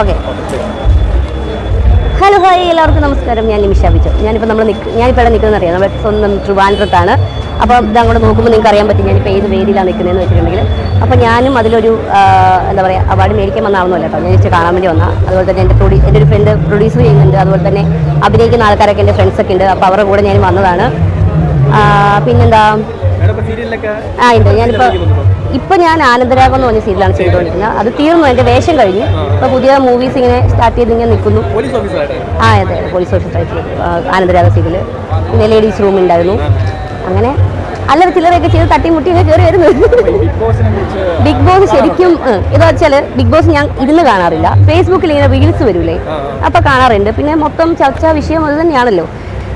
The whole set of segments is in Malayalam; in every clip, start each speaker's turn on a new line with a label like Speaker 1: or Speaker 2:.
Speaker 1: ഓക്കെ. ഹലോ ഹായ് എല്ലാവർക്കും നമസ്കാരം. ഞാൻ നിമിഷ ബിജു. ഞാനിപ്പോൾ നമ്മൾ നിൽക്കുക ഞാനിപ്പോൾ ഇവിടെ നിൽക്കുന്നത് അറിയാം. നമ്മുടെ സ്വന്തം ട്രിവാൻഡ്രത്താണ്. അപ്പോൾ ഇത് അങ്ങോട്ട് നോക്കുമ്പോൾ നിങ്ങൾക്ക് അറിയാൻ പറ്റും ഞാനിപ്പോൾ ഏത് വേദിയിലാണ് നിൽക്കുന്നതെന്ന് വെച്ചിട്ടുണ്ടെങ്കിൽ അപ്പോൾ ഞാനും അതിലൊരു എന്താ പറയുക അവാർഡ് മേടിക്കാൻ വന്നാണെന്നല്ല കേട്ടോ. ഞാൻ ജസ്റ്റ് കാണാൻ വേണ്ടി വന്നാൽ അതുപോലെ തന്നെ എന്റെ പ്രൊഡ്യൂ എന്റെ ഒരു ഫ്രണ്ട് പ്രൊഡ്യൂസ് ചെയ്യുന്നുണ്ട്. അതുപോലെ തന്നെ അഭിനയിക്കുന്ന ആൾക്കാരൊക്കെ എന്റെ ഫ്രണ്ട്സൊക്കെ ഉണ്ട്. അപ്പോൾ അവരുടെ കൂടെ ഞാൻ വന്നതാണ്. പിന്നെന്താ? ആ ഉണ്ട്. ഞാനിപ്പോ ഇപ്പൊ ഞാൻ ആനന്ദരാഗം എന്ന് പറഞ്ഞ സീരിയലാണ് ചെയ്തുകൊണ്ടിരിക്കുന്നത് അത് തീർന്നു. എന്റെ വേഷം കഴിഞ്ഞു. ഇപ്പൊ പുതിയ മൂവീസ് ഇങ്ങനെ സ്റ്റാർട്ട് ചെയ്ത് ഇങ്ങനെ നിൽക്കുന്നു. ആ അതെ പോലീസ് ഓഫീസറായിട്ട് ആനന്ദരാഗ സീരിയൽ. പിന്നെ ലേഡീസ് റൂം ഉണ്ടായിരുന്നു. അങ്ങനെ അല്ല ചില്ലറയൊക്കെ ചെയ്ത് തട്ടിമുട്ടി ഇങ്ങനെ കയറി വരുന്നു
Speaker 2: ബിഗ്
Speaker 1: ബോസ് ശരിക്കും ഇത് വെച്ചാൽ ബിഗ് ബോസ് ഞാൻ ഇരുന്ന് കാണാറില്ല. ഫേസ്ബുക്കിൽ ഇങ്ങനെ റീൽസ് വരൂലേ. അപ്പൊ കാണാറുണ്ട്. പിന്നെ മൊത്തം ചർച്ചാ വിഷയം അത് തന്നെയാണല്ലോ.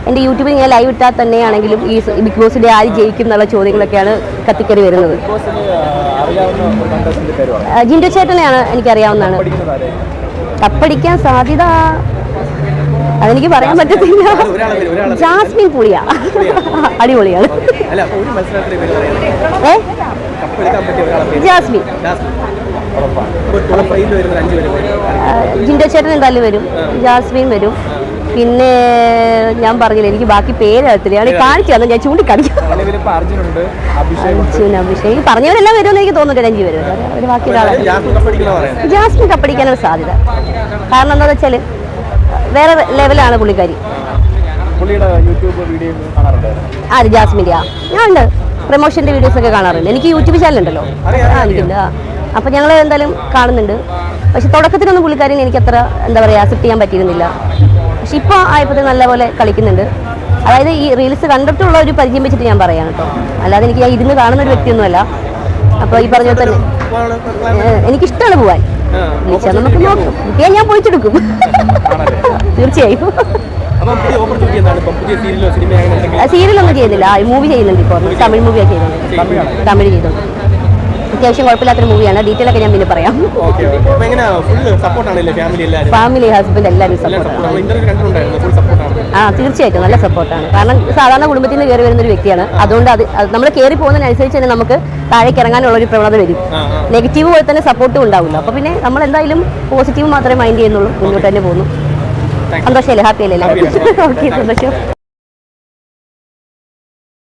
Speaker 1: എന്റെ യൂട്യൂബിൽ ഞാൻ ലൈവ് ഇട്ടാൽ തന്നെയാണെങ്കിലും ഈ ബിഗ് ബോസിന്റെ ആര് ജയിക്കും എന്നുള്ള ചോദ്യങ്ങളൊക്കെയാണ് കത്തിക്കറി വരുന്നത്. ജിൻഡോ ചേട്ടനെയാണ് എനിക്കറിയാവുന്നതാണ്. കപ്പടിക്കാൻ സാധ്യത അതെനിക്ക് പറയാൻ പറ്റത്തില്ല. ജാസ്മിൻ പുളിയ. അടിപൊളിയാണ്. ഏ? ജാസ്മിൻ. ജിൻഡോ ചേട്ടൻ എന്തായാലും വരും. ജാസ്മിൻ വരും. പിന്നെ ഞാൻ പറഞ്ഞില്ല എനിക്ക് ബാക്കി പേര് അറിയത്തില്ല. ഞാൻ കാണിച്ചു തന്നെ ഞാൻ ചൂണ്ടിക്കാണിക്കും. അർജുൻ അഭിഷേക്. പറഞ്ഞവരെല്ലാം വരുമെന്ന് എനിക്ക് തോന്നുന്നുണ്ട് രഞ്ജി വരും ഒരു ബാക്കി ഒരാളാണ്.
Speaker 2: ജാസ്മിൻ പറയാം.
Speaker 1: കപ്പടിക്കാനാണ് സാധ്യത. കാരണം എന്താണെന്ന് വെച്ചാൽ വേറെ ലെവലാണ് പുള്ളിക്കാരി. ആര് ജാസ്മിന്റെ ആ ഞാൻ ഉണ്ട് പ്രൊമോഷന്റെ വീഡിയോസ് ഒക്കെ കാണാറുണ്ട്. എനിക്ക് യൂട്യൂബ് ചാനൽ ഉണ്ടല്ലോ എനിക്കുണ്ട്. ആ ഞങ്ങൾ എന്തായാലും കാണുന്നുണ്ട്. പക്ഷെ തുടക്കത്തിലൊന്നും പുള്ളിക്കാരിനെ എനിക്ക് അത്ര എന്താ പറയുക അക്സെപ്റ്റ് ചെയ്യാൻ പറ്റിയിരുന്നില്ല. പക്ഷെ ഇപ്പോൾ ആയപ്പോഴത്തെ നല്ലപോലെ കളിക്കുന്നുണ്ട്. അതായത് ഈ റീൽസ് കണ്ടിട്ടുള്ള ഒരു പരിചയം വെച്ചിട്ട് ഞാൻ പറയാം കേട്ടോ. അല്ലാതെ എനിക്ക് ഞാൻ ഇരുന്ന് കാണുന്ന ഒരു വ്യക്തിയൊന്നുമല്ല. അപ്പോൾ ഈ പറഞ്ഞ തന്നെ എനിക്കിഷ്ടമാണ് പോവാൻ. വിളിച്ചാൽ നമുക്ക് നോക്കും. കിട്ടിയാൽ ഞാൻ
Speaker 2: പോയിച്ചെടുക്കും
Speaker 1: തീർച്ചയായും.
Speaker 2: അപ്പം ഇപ്പം
Speaker 1: സീരിയലൊന്നും ചെയ്യുന്നില്ല. മൂവി ചെയ്യുന്നുണ്ട് ഇപ്പോൾ തമിഴ് മൂവിയാണ് ചെയ്യുന്നത് തമിഴ് ചെയ്തോണ്ട്. അത്യാവശ്യം കുഴപ്പമില്ലാത്തൊരു മൂവിയാണ് ഡീറ്റെയിൽ ഒക്കെ ഞാൻ പിന്നെ പറയാം.
Speaker 2: ഫാമിലി
Speaker 1: ഹസ്ബൻഡ് എല്ലാവരും? സപ്പോർട്ടാണ് ആ തീർച്ചയായിട്ടും. നല്ല സപ്പോർട്ടാണ് കാരണം സാധാരണ കുടുംബത്തിൽ നിന്ന് കയറി വരുന്ന ഒരു വ്യക്തിയാണ് അതുകൊണ്ട് അത് നമ്മൾ കയറി പോകുന്നതിനനുസരിച്ച് തന്നെ നമുക്ക് താഴേക്ക് ഇറങ്ങാനുള്ള ഒരു പ്രവണത വരും. നെഗറ്റീവ് പോലെ തന്നെ സപ്പോർട്ടും ഉണ്ടാവില്ല. അപ്പോൾ പിന്നെ നമ്മൾ എന്തായാലും പോസിറ്റീവ് മാത്രമേ മൈൻഡ് ചെയ്യുന്നുള്ളൂ. മുന്നോട്ട് തന്നെ പോകുന്നു. സന്തോഷമല്ലേ? ഹാപ്പി അല്ലേ? ഓക്കെ സന്തോഷം.